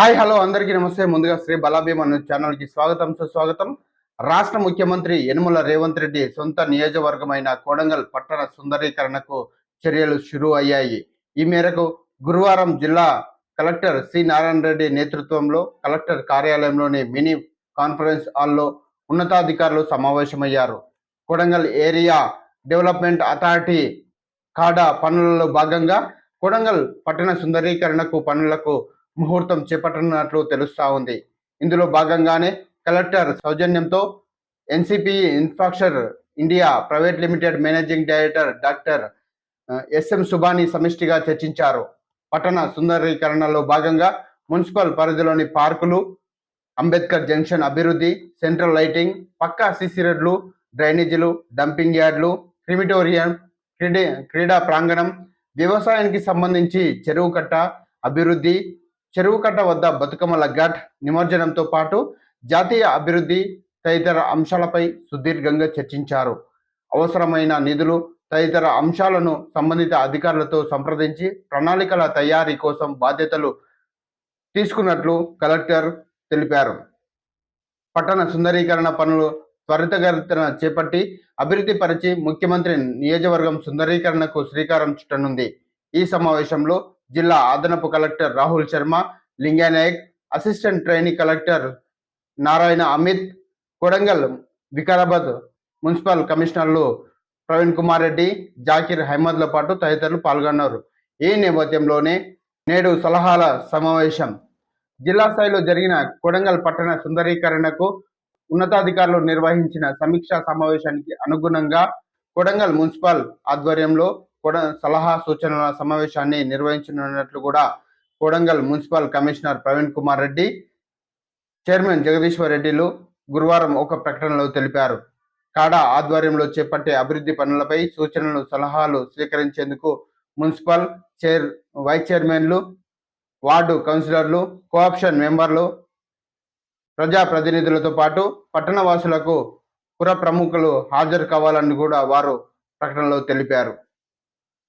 Hi hello అందరికీ నమస్తే. ముందుగా శ్రీ బలాభీమ్ ఛానల్కి స్వాగతం సుస్వాగతం. రాష్ట్ర ముఖ్యమంత్రి యనుమల రేవంత్ రెడ్డి సొంత నియోజకవర్గమైన కోడంగల్ పట్టణ సుందరీకరణకు చర్యలు షురు అయ్యాయి. ఈ మేరకు గురువారం జిల్లా కలెక్టర్ సి నారాయణ రెడ్డి నేతృత్వంలో కలెక్టర్ కార్యాలయంలోని మినీ కాన్ఫరెన్స్ హాల్లో ఉన్నతాధికారులు సమావేశమయ్యారు. కొడంగల్ ఏరియా డెవలప్మెంట్ అథారిటీ కాడా పనులలో భాగంగా కొడంగల్ పట్టణ సుందరీకరణకు పనులకు ముహూర్తం చేపట్టనున్నట్లు తెలుస్తా ఉంది. ఇందులో భాగంగానే కలెక్టర్ సౌజన్యంతో NCP infrastructure India private limited managing director doctor SM Subhani సమిష్టిగా చర్చించారు. పట్టణ సుందరీకరణలో భాగంగా మున్సిపల్ పరిధిలోని పార్కులు అంబేద్కర్ జంక్షన్ అభివృద్ధి సెంట్రల్ లైటింగ్ పక్కా సిసి రోడ్లు డ్రైనేజీలు డంపింగ్ యార్డ్లు క్రిమిటోరియం క్రీడే క్రీడా ప్రాంగణం వ్యవసాయానికి సంబంధించి చెరువు కట్ట అభివృద్ధి చెరువు కట్ట వద్ద బతుకమ్మల ఘాట్ నిమజ్జనంతో పాటు జాతీయ అభివృద్ధి తదితర అంశాలపై సుదీర్ఘంగా చర్చించారు. అవసరమైన నిధులు తదితర అంశాలను సంబంధిత అధికారులతో సంప్రదించి ప్రణాళికల తయారీ కోసం బాధ్యతలు తీసుకున్నట్లు కలెక్టర్ తెలిపారు. పట్టణ సుందరీకరణ పనులు త్వరితగతిన చేపట్టి అభివృద్ధి పరిచి ముఖ్యమంత్రి నియోజకవర్గం సుందరీకరణకు శ్రీకారం చుట్టనుంది. ఈ సమావేశంలో జిల్లా అదనపు collector Rahul Sharma Linganayak assistant trainee collector Narayana Amit Kodangal Vikarabad municipal కమిషనర్లు ప్రవీణ్ కుమార్ రెడ్డి జాకిర్ అహ్మద్ల పాటు తదితరులు పాల్గొన్నారు. ఈ నేపథ్యంలోనే నేడు సలహాల సమావేశం. జిల్లా స్థాయిలో జరిగిన కొడంగల్ పట్టణ సుందరీకరణకు ఉన్నతాధికారులు నిర్వహించిన సమీక్షా సమావేశానికి అనుగుణంగా కొడంగల్ మున్సిపల్ ఆధ్వర్యంలో కూడా సలహా సూచనల సమావేశాన్ని నిర్వహించనున్నట్లు కూడా Kodangal municipal commissioner Praveen Kumar Reddy chairman Jagadishwar రెడ్డిలు గురువారం ఒక ప్రకటనలో తెలిపారు. కాడా ఆధ్వర్యంలో చేపట్టే అభివృద్ధి పనులపై సూచనలు సలహాలు స్వీకరించేందుకు మున్సిపల్ చైర్ వైస్ చైర్మన్లు వార్డు కౌన్సిలర్లు కోఆప్షన్ మెంబర్లు ప్రజా ప్రతినిధులతో పాటు పట్టణ వాసులకు పుర ప్రముఖులు హాజరు కావాలని కూడా వారు ప్రకటనలో తెలిపారు.